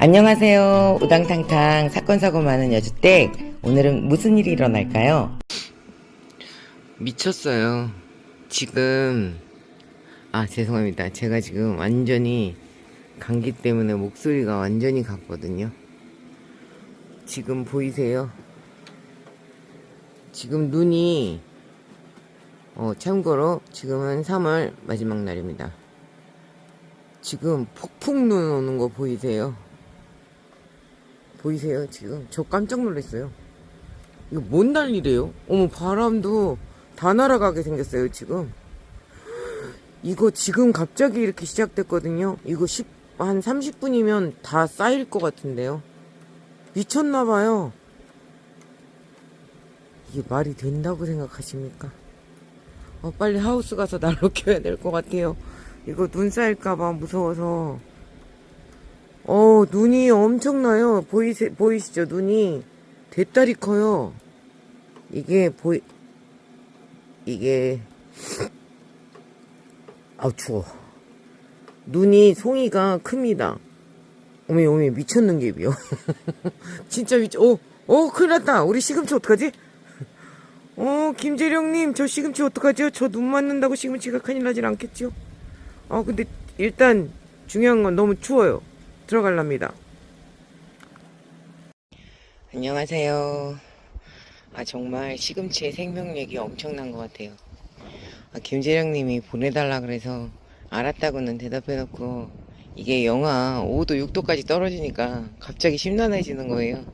안녕하세요. 우당탕탕 사건 사고 많은 여주댁. 오늘은 무슨 일이 일어날까요? 미쳤어요. 지금 아 죄송합니다. 제가 지금 완전히 감기 때문에 목소리가 완전히 갔거든요. 지금 보이세요? 지금 눈이 어 참고로 지금은 3월 마지막 날입니다. 지금 폭풍 눈 오는 거 보이세요? 보이세요 지금? 저 깜짝 놀랐어요. 이거 뭔 난리래요? 어머 바람도 다 날아가게 생겼어요 지금. 이거 지금 갑자기 이렇게 시작됐거든요. 이거 10, 한 30분이면 다 쌓일 것 같은데요. 미쳤나봐요. 이게 말이 된다고 생각하십니까? 어, 빨리 하우스 가서 난로 켜야 될 것 같아요. 이거 눈 쌓일까봐 무서워서. 어, 눈이 엄청나요. 보이세, 보이시죠? 눈이 대따리 커요. 이게 보이, 이게, 아우, 추워. 눈이 송이가 큽니다. 어메, 어메, 미쳤는 게비요. 진짜 미쳐, 어, 어, 큰일 났다. 우리 시금치 어떡하지? 어, 김재령님, 저 시금치 어떡하죠? 저 눈 맞는다고 시금치가 큰일 나질 않겠죠? 어, 근데 일단 중요한 건 너무 추워요. 들어갈랍니다. 안녕하세요. 아, 정말 시금치의 생명력이 엄청난 것 같아요. 아, 김재령님이 보내달라 그래서 알았다고는 대답해놓고 이게 영하 5도, 6도까지 떨어지니까 갑자기 심란해지는 거예요.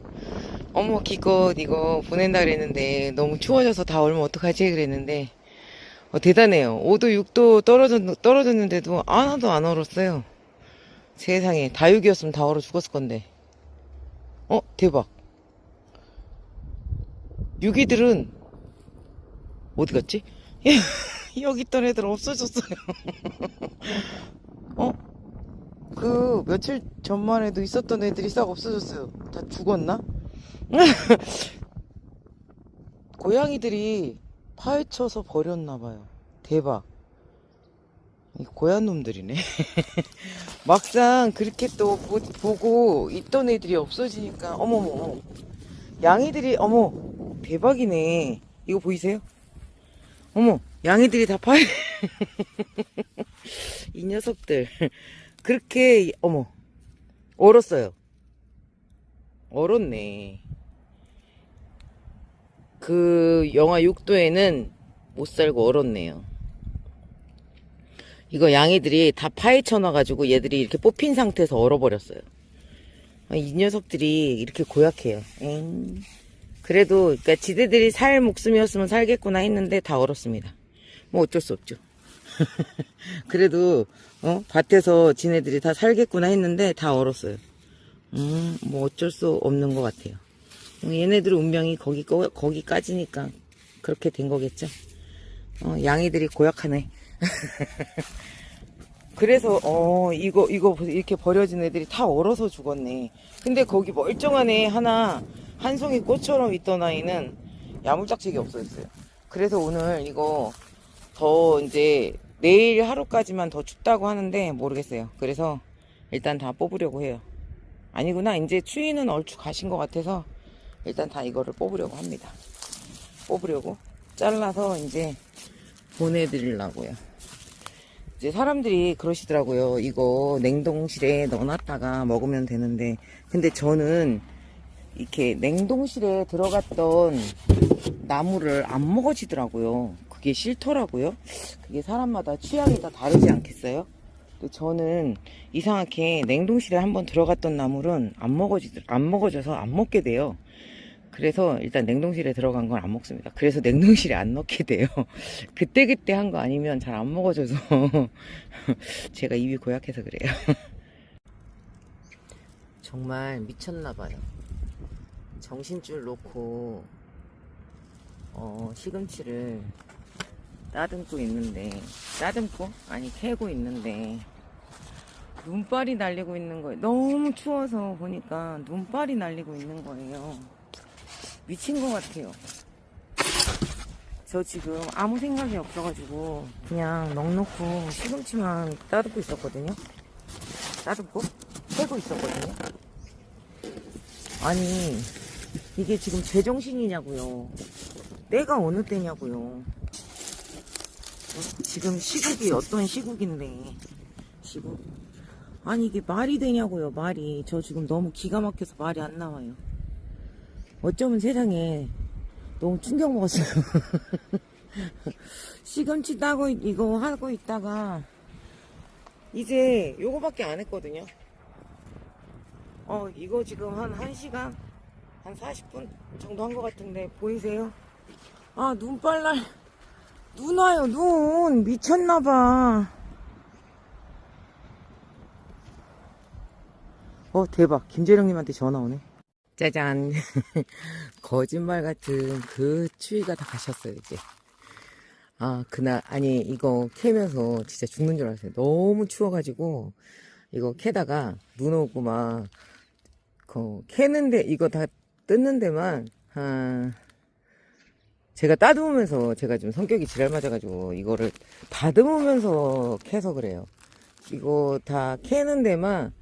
어머, 기껏 이거 보낸다 그랬는데 너무 추워져서 다 얼면 어떡하지? 그랬는데 어, 대단해요. 5도, 6도 떨어졌, 떨어졌는데도 하나도 안 얼었어요. 세상에, 다육이었으면 다 얼어 죽었을 건데. 어, 대박. 유기들은 어디 갔지? 여기 있던 애들 없어졌어요. 어? 그 며칠 전만 해도 있었던 애들이 싹 없어졌어요. 다 죽었나? 고양이들이 파헤쳐서 버렸나봐요. 대박. 이 고얀 놈들이네. 막상 그렇게 또 보, 보고 있던 애들이 없어지니까, 어머머. 양이들이, 어머, 대박이네. 이거 보이세요? 어머, 양이들이 다 파헤, 이 녀석들. 그렇게, 어머, 얼었어요. 얼었네. 그 영하 6도에는 못 살고 얼었네요. 이거 양이들이 다 파헤쳐 놔가지고 얘들이 이렇게 뽑힌 상태에서 얼어버렸어요. 아, 이 녀석들이 이렇게 고약해요. 엥. 그래도 그러니까 지들이 살 목숨이었으면 살겠구나 했는데 다 얼었습니다. 뭐 어쩔 수 없죠. 그래도 어? 밭에서 지네들이 다 살겠구나 했는데 다 얼었어요. 음, 뭐 어쩔 수 없는 것 같아요. 얘네들 운명이 거기 거, 거기까지니까 그렇게 된 거겠죠. 어, 양이들이 고약하네. 그래서 어 이거 이거 이렇게 버려진 애들이 다 얼어서 죽었네. 근데 거기 멀쩡한 애 하나 한 송이 꽃처럼 있던 아이는 야물딱지게 없어졌어요. 그래서 오늘 이거 더 이제 내일 하루까지만 더 춥다고 하는데 모르겠어요. 그래서 일단 다 뽑으려고 해요. 아니구나 이제 추위는 얼추 가신 것 같아서 일단 다 이거를 뽑으려고 합니다. 뽑으려고 잘라서 이제 보내드리려고요. 이제 사람들이 그러시더라고요. 이거 냉동실에 넣어놨다가 먹으면 되는데, 근데 저는 이렇게 냉동실에 들어갔던 나무를 안 먹어지더라고요. 그게 싫더라고요. 그게 사람마다 취향이 다 다르지 않겠어요? 저는 이상하게 냉동실에 한번 들어갔던 나물은 안 먹어지, 안 먹어져서 안 먹게 돼요. 그래서 일단 냉동실에 들어간 건 안 먹습니다. 그래서 냉동실에 안 넣게 돼요. 그때 그때 한 거 아니면 잘 안 먹어져서 제가 입이 고약해서 그래요. 정말 미쳤나봐요. 정신줄 놓고 어, 시금치를 따듬고 있는데 따듬고? 아니 캐고 있는데 눈발이 날리고 있는 거예요. 너무 추워서 보니까 눈발이 날리고 있는 거예요. 미친 것 같아요. 저 지금 아무 생각이 없어가지고 그냥 넉넉고 시금치만 따듬고 있었거든요. 따듬고? 캐고 있었거든요. 아니 이게 지금 제정신이냐고요. 때가 어느 때냐고요. 어? 지금 시국이 어떤 시국인데 시국? 아니 이게 말이 되냐고요 말이 저 지금 너무 기가 막혀서 말이 안 나와요. 어쩌면 세상에 너무 충격 먹었어요. 시금치 따고 이거 하고 있다가 이제 요거밖에 안 했거든요. 어, 이거 지금 한 1시간? 한 40분 정도 한 것 같은데, 보이세요? 아, 눈발날. 눈 와요, 눈. 미쳤나봐. 어, 대박. 김재령님한테 전화 오네. 짜잔. 거짓말 같은 그 추위가 다 가셨어요, 이제. 아, 그날, 아니, 이거 캐면서 진짜 죽는 줄 알았어요. 너무 추워가지고, 이거 캐다가 눈 오고 막, 그, 캐는데, 이거 다 뜯는 데만, 한, 제가 따듬으면서, 제가 좀 성격이 지랄 맞아가지고, 이거를 다듬으면서 캐서 그래요. 이거 다 캐는 데만,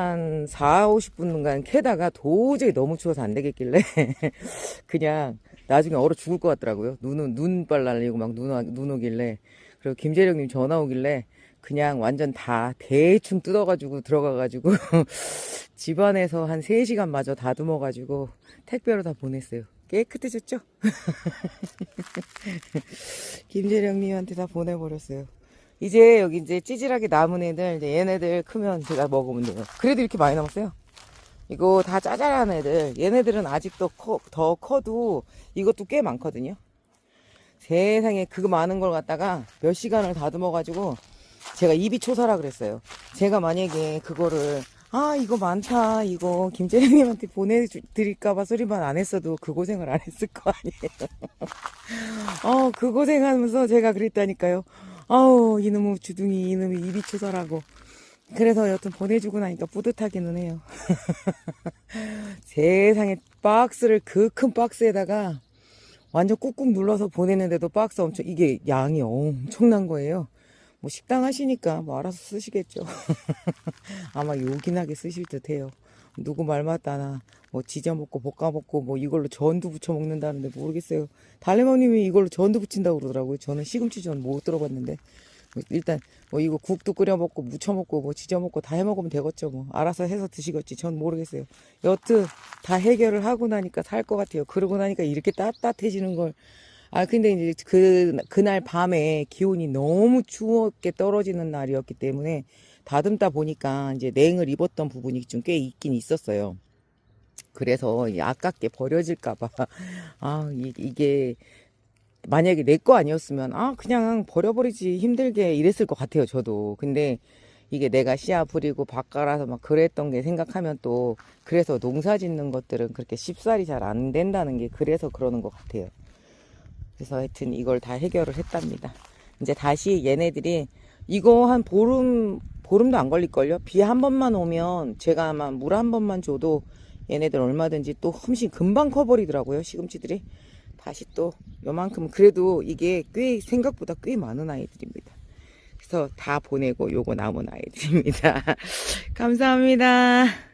한 4, 50분간 캐다가 도저히 너무 추워서 안 되겠길래, 그냥, 나중에 얼어 죽을 것 같더라고요. 눈은, 눈발 날리고 막 눈, 와- 눈 오길래. 그리고 김재령님 전화 오길래, 그냥 완전 다 대충 뜯어가지고 들어가가지고, 집안에서 한 3시간 마저 다듬어가지고, 택배로 다 보냈어요. 깨끗해졌죠? 김재령님한테 다 보내버렸어요. 이제 여기 이제 찌질하게 남은 애들, 이제 얘네들 크면 제가 먹으면 돼요. 그래도 이렇게 많이 남았어요. 이거 다 짜잘한 애들. 얘네들은 아직도 커, 더 커도 이것도 꽤 많거든요. 세상에 그거 많은 걸 갖다가 몇 시간을 다듬어 가지고 제가 입이 초사라 그랬어요. 제가 만약에 그거를 아 이거 많다 이거 김재령님한테 보내드릴까봐 소리만 안 했어도 그 고생을 안 했을 거 아니에요. 어 그 고생하면서 제가 그랬다니까요. 아우 이놈의 주둥이 이놈의 입이 초사라고. 그래서 여튼 보내주고 나니까 뿌듯하기는 해요. 세상에 박스를 그 큰 박스에다가 완전 꾹꾹 눌러서 보내는데도 박스 엄청 이게 양이 엄청난 거예요. 뭐 식당 하시니까 뭐 알아서 쓰시겠죠. 아마 요긴하게 쓰실 듯 해요. 누구 말 맞다나 뭐 지져 먹고 볶아 먹고 뭐 이걸로 전도 부쳐 먹는다는데 모르겠어요. 달래맘님이 이걸로 전도 부친다고 그러더라고요. 저는 시금치 전 못 들어봤는데. 뭐 일단 뭐 이거 국도 끓여 먹고 무쳐 먹고 뭐 지져 먹고 다 해 먹으면 되겠죠 뭐. 알아서 해서 드시겠지. 전 모르겠어요. 여튼 다 해결을 하고 나니까 살 것 같아요. 그러고 나니까 이렇게 따뜻해지는 걸. 아 근데 이제 그 그날 밤에 기온이 너무 추웠게 떨어지는 날이었기 때문에 다듬다 보니까 이제 냉을 입었던 부분이 좀 꽤 있긴 있었어요 그래서 이 아깝게 버려질까봐. 아 이- 이게 만약에 내 거 아니었으면 아 그냥 버려버리지 힘들게 이랬을 것 같아요 저도. 근데 이게 내가 씨앗 부리고 밭 갈아서 막 그랬던 게 생각하면 또 그래서 농사 짓는 것들은 그렇게 쉽사리 잘 안 된다는 게 그래서 그러는 것 같아요. 그래서 하여튼 이걸 다 해결을 했답니다. 이제 다시 얘네들이 이거 한 보름 보름도 안 걸릴걸요? 비 한 번만 오면 제가 아마 물 한 번만 줘도 얘네들 얼마든지 또 흠씬 금방 커버리더라고요 시금치들이 다시 또 요만큼 그래도 이게 꽤 생각보다 꽤 많은 아이들입니다. 그래서 다 보내고 요거 남은 아이들입니다. 감사합니다.